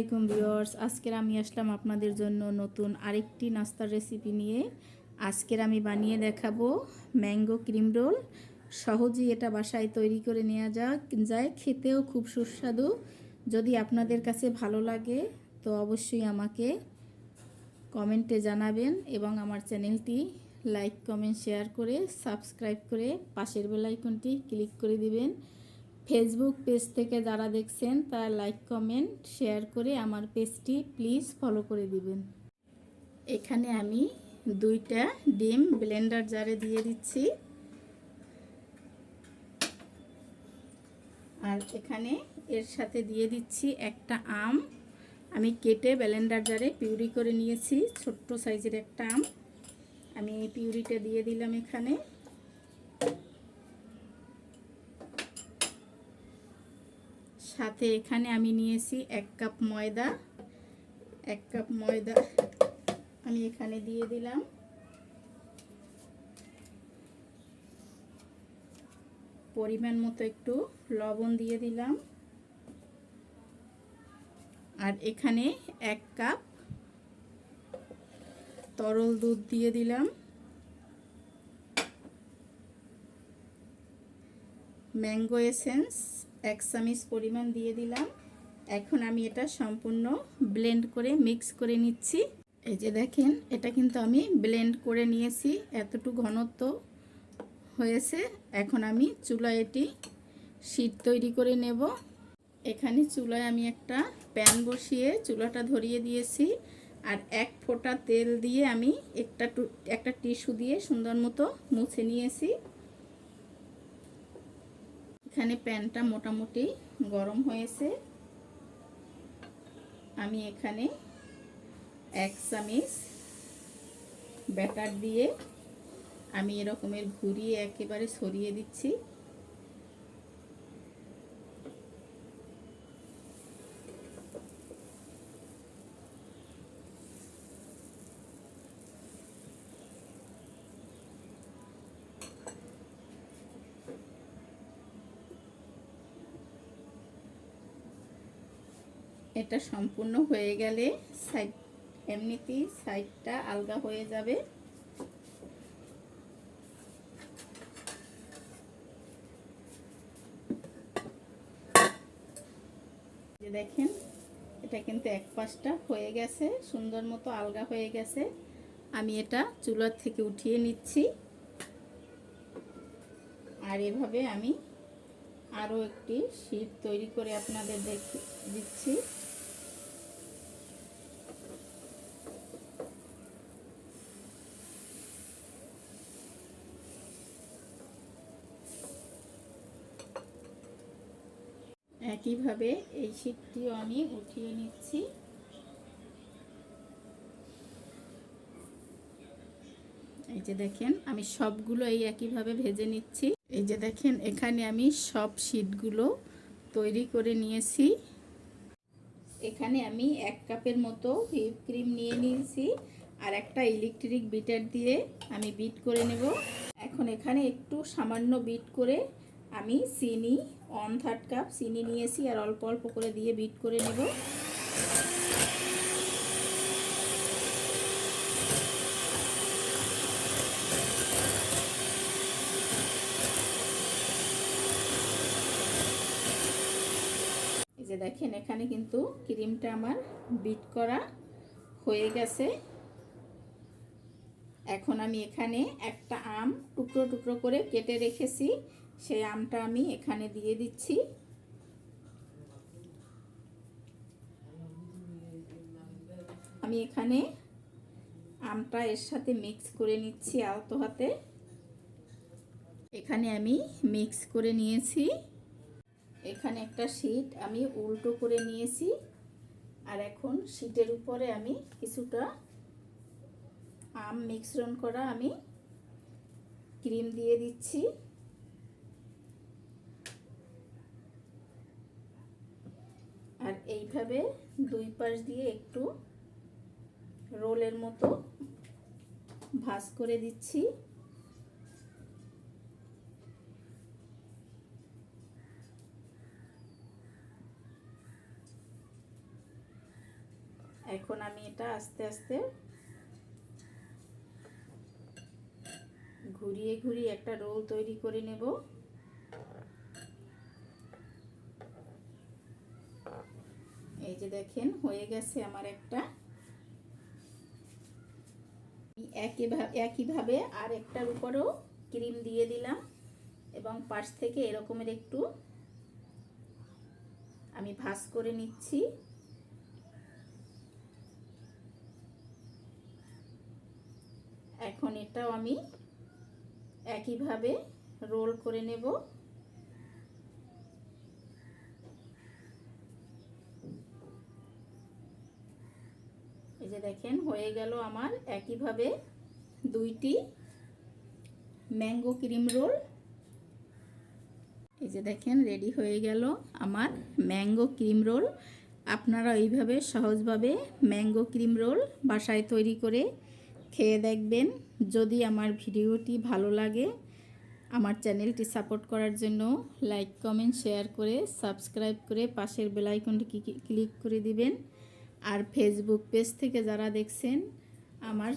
আলাইকুম ভিউয়ার্স, আজকের আমি আসলাম আপনাদের জন্য নতুন আরেকটি নাস্তার রেসিপি নিয়ে। আজকের আমি বানিয়ে দেখাবো ম্যাঙ্গো ক্রিম রোল। সহজেই এটা বাসায় তৈরি করে নেওয়া যাক, যায় খেতেও খুব সুস্বাদু। যদি আপনাদের কাছে ভালো লাগে, তো অবশ্যই আমাকে কমেন্টে জানাবেন এবং আমার চ্যানেলটি লাইক, কমেন্ট, শেয়ার করে সাবস্ক্রাইব করে পাশের বেল আইকনটি ক্লিক করে দিবেন। ফেসবুক পেজ থেকে যারা দেখছেন, তারা লাইক কমেন্ট শেয়ার করে আমার পেজটি প্লিজ ফলো করে দিবেন। এখানে আমি দুইটা ডিম ব্লেন্ডার জারে দিয়ে দিচ্ছি। আর এখানে এর সাথে দিয়ে দিচ্ছি একটা আম। আমি কেটে ব্লেন্ডার জারে পিউরি করে নিয়েছি, ছোট্ট সাইজের একটা আম। আমি এই পিউরিটা দিয়ে দিলাম এখানে। সাথে এখানে আমি নিয়েছি এক কাপ ময়দা, এক কাপ ময়দা আমি এখানে দিয়ে দিলাম। পরিমাণ মতো একটু লবণ দিয়ে দিলাম। আর এখানে এক কাপ তরল দুধ দিয়ে দিলাম। ম্যাঙ্গো এসেন্স এক চামিচ পরিমাণ দিয়ে দিলাম। এখন আমি এটা সম্পূর্ণ ব্লেন্ড করে মিক্স করে নিচ্ছি। এই যে দেখেন, এটা কিন্তু আমি ব্লেন্ড করে নিয়েছি। এতটুকু ঘনত্ব হয়েছে। এখন আমি চুলায় এটি শীত তৈরি করে নেব। এখানে চুলায় আমি একটা প্যান বসিয়ে চুলাটা ধরিয়ে দিয়েছি। আর এক ফোঁটা তেল দিয়ে আমি একটা একটা টিস্যু দিয়ে সুন্দর মতো মুছে নিয়েছি। এখানে প্যানটা মোটামুটি গরম হয়েছে। আমি এখানে এক চামিচ ব্যাটার দিয়ে আমি এরকমের ঘুরিয়ে একেবারে সরিয়ে দিচ্ছি। এটা সম্পূর্ণ হয়ে গেলে সাইড এমনিতেই সাইডটা আলগা হয়ে যাবে। দেখেন, এটা কিন্তু এক পাশটা হয়ে গেছে, সুন্দর মতো আলগা হয়ে গেছে। আমি এটা চুলার থেকে উঠিয়ে নিচ্ছি। আর এভাবে আমি আরও একটি শীট তৈরি করে আপনাদের দেখে, দিচ্ছি। একইভাবে এই শীতটিও আমি উঠিয়ে নিচ্ছি। এই যে দেখেন, আমি সবগুলো এই একইভাবে ভেজে নিচ্ছি। এই যে দেখেন, এখানে আমি সব শীটগুলো তৈরি করে নিয়েছি। এখানে আমি এক কাপের মতো হুইপ ক্রিম নিয়ে নিয়েছি আর একটা ইলেকট্রিক বিটার দিয়ে আমি বিট করে নেব। এখন এখানে একটু সামান্য বিট করে আমি চিনি ওয়ান থার্ড কাপ, চিনি নিয়েছি আর অল্প অল্প করে দিয়ে বিট করে নেব। যে দেখেন, এখানে কিন্তু ক্রিমটা আমার বিট করা হয়ে গেছে। এখন আমি এখানে একটা আম টুকরো টুকরো করে কেটে রেখেছি। সেই আমটা আমি এখানে দিয়ে দিচ্ছি। আমি এখানে আমটা এর সাথে মিক্স করে নিচ্ছি আলতো হাতে। এখানে আমি মিক্স করে নিয়েছি। এখানে একটা শীট আমি উল্টো করে নিয়েছি। আর এখন শীটের উপরে আমি কিছুটা আম মিশ্রণ করা আমি ক্রিম দিয়ে দিচ্ছি আর এইভাবে দুই পাশ দিয়ে একটু রোলের মতো ভাজ করে দিচ্ছি। এখন আমি এটা আস্তে আস্তে ঘুরিয়ে ঘুরিয়ে একটা রোল তৈরি করে নেব। এই যে দেখেন, হয়ে গেছে আমার একটা। একইভাবে একইভাবে আর একটার উপরেও ক্রিম দিয়ে দিলাম এবং পাশ থেকে এরকমের একটু আমি ভাজ করে নিচ্ছি। এখন এটাও আমি একইভাবে রোল করে নেব। দেখেন, হয়ে গেল আমার একইভাবে দুইটি ম্যাঙ্গো ক্রিম রোল। এই যে দেখেন, রেডি হয়ে গেল আমার ম্যাঙ্গো ক্রিম রোল। আপনারা এইভাবে সহজভাবে ম্যাঙ্গো ক্রিম রোল বাসায় তৈরি করে খেয়ে দেখবেন। যদি আমার ভিডিওটি ভালো লাগে, আমার চ্যানেলটি সাপোর্ট করার জন্য লাইক, কমেন্ট, শেয়ার করে সাবস্ক্রাইব করে পাশের বেলাইকনটি ক্লিক করে দিবেন। আর ফেসবুক পেজ থেকে যারা দেখছেন, আমার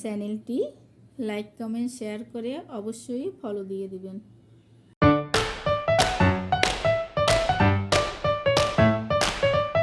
চ্যানেলটি লাইক কমেন্ট শেয়ার করে অবশ্যই ফলো দিয়ে দিবেন।